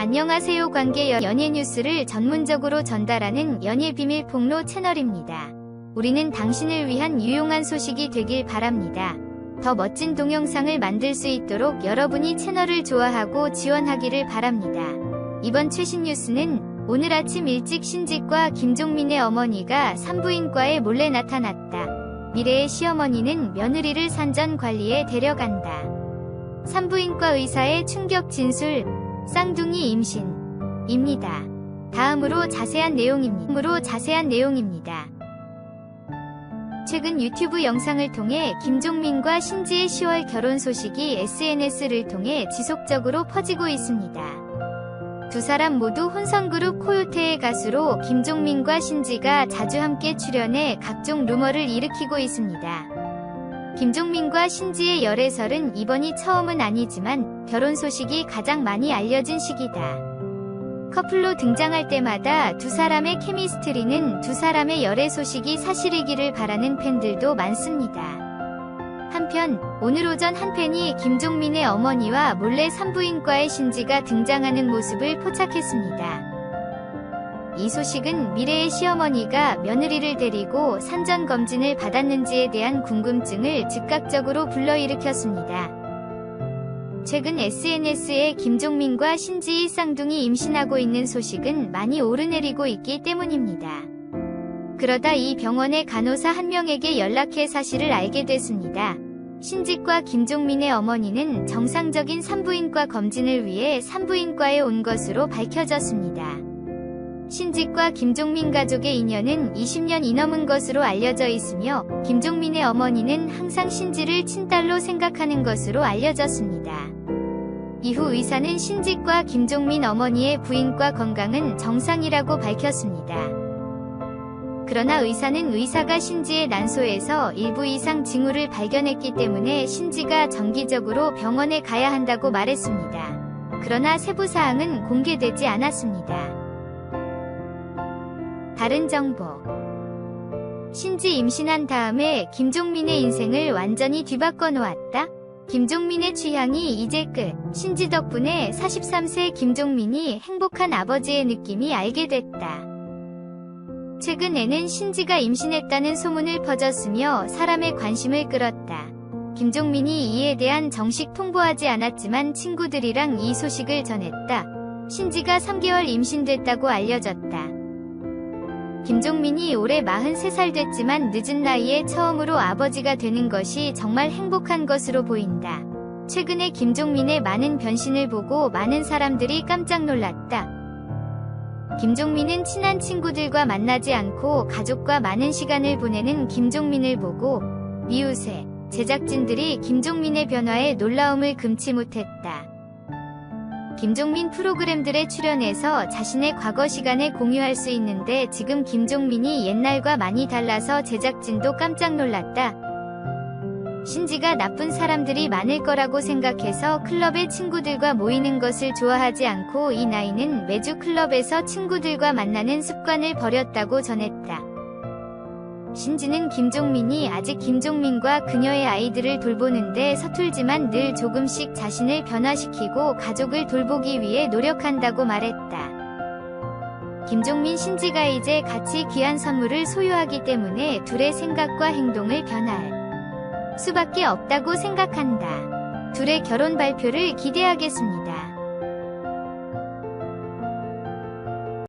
안녕하세요 관계 연예 뉴스를 전문적으로 전달하는 연예 비밀 폭로 채널입니다. 우리는 당신을 위한 유용한 소식이 되길 바랍니다. 더 멋진 동영상을 만들 수 있도록 여러분이 채널을 좋아하고 지원하기를 바랍니다. 이번 최신 뉴스는 오늘 아침 일찍 신직과 김종민의 어머니가 산부인과에 몰래 나타났다. 미래의 시어머니는 며느리를 산전 관리에 데려간다. 산부인과 의사의 충격 진술, 쌍둥이 임신입니다. 다음으로 자세한 내용입니다. 다음으로 자세한 내용입니다. 최근 유튜브 영상을 통해 김종민과 신지의 10월 결혼 소식이 SNS를 통해 지속적으로 퍼지고 있습니다. 두 사람 모두 혼성그룹 코요테의 가수로 김종민과 신지가 자주 함께 출연해 각종 루머를 일으키고 있습니다. 김종민과 신지의 열애설은 이번이 처음은 아니지만 결혼 소식이 가장 많이 알려진 시기다. 커플로 등장할 때마다 두 사람의 케미스트리는 두 사람의 열애 소식이 사실이기를 바라는 팬들도 많습니다. 한편 오늘 오전 한 팬이 김종민의 어머니와 몰래 산부인과의 신지가 등장하는 모습을 포착했습니다. 이 소식은 미래의 시어머니가 며느리를 데리고 산전 검진을 받았는지에 대한 궁금증을 즉각적으로 불러일으켰습니다. 최근 SNS에 김종민과 신지의 쌍둥이 임신하고 있는 소식은 많이 오르내리고 있기 때문입니다. 그러다 이 병원의 간호사 한 명에게 연락해 사실을 알게 됐습니다. 신직과 김종민의 어머니는 정상적인 산부인과 검진을 위해 산부인과에 온 것으로 밝혀졌습니다. 신직과 김종민 가족의 인연은 20년이 넘은 것으로 알려져 있으며 김종민의 어머니는 항상 신지를 친딸로 생각하는 것으로 알려졌습니다. 이후 의사는 신직과 김종민 어머니의 부인과 건강은 정상이라고 밝혔습니다. 그러나 의사는 의사가 신지의 난소에서 일부 이상 징후를 발견했기 때문에 신지가 정기적으로 병원에 가야 한다고 말했습니다. 그러나 세부 사항은 공개되지 않았습니다. 다른 정보 신지 임신한 다음에 김종민의 인생을 완전히 뒤바꿔 놓았다. 김종민의 취향이 이제 끝. 신지 덕분에 43세 김종민이 행복한 아버지의 느낌이 알게 됐다. 최근에는 신지가 임신했다는 소문을 퍼졌으며 사람의 관심을 끌었다. 김종민이 이에 대한 정식 통보하지 않았지만 친구들이랑 이 소식을 전했다. 신지가 3개월 임신됐다고 알려졌다. 김종민이 올해 43살 됐지만 늦은 나이에 처음으로 아버지가 되는 것이 정말 행복한 것으로 보인다. 최근에 김종민의 많은 변신을 보고 많은 사람들이 깜짝 놀랐다. 김종민은 친한 친구들과 만나지 않고 가족과 많은 시간을 보내는 김종민을 보고 미우새 제작진들이 김종민의 변화에 놀라움을 금치 못했다. 김종민 프로그램들에 출연해서 자신의 과거 시간을 공유할 수 있는데 지금 김종민이 옛날과 많이 달라서 제작진도 깜짝 놀랐다. 신지가 나쁜 사람들이 많을 거라고 생각해서 클럽에 친구들과 모이는 것을 좋아하지 않고 이 나이는 매주 클럽에서 친구들과 만나는 습관을 버렸다고 전했다. 신지는 김종민이 아직 김종민과 그녀의 아이들을 돌보는데 서툴지만 늘 조금씩 자신을 변화시키고 가족을 돌보기 위해 노력한다고 말했다. 김종민 신지가 이제 같이 귀한 선물을 소유하기 때문에 둘의 생각과 행동을 변할 수밖에 없다고 생각한다. 둘의 결혼 발표를 기대하겠습니다.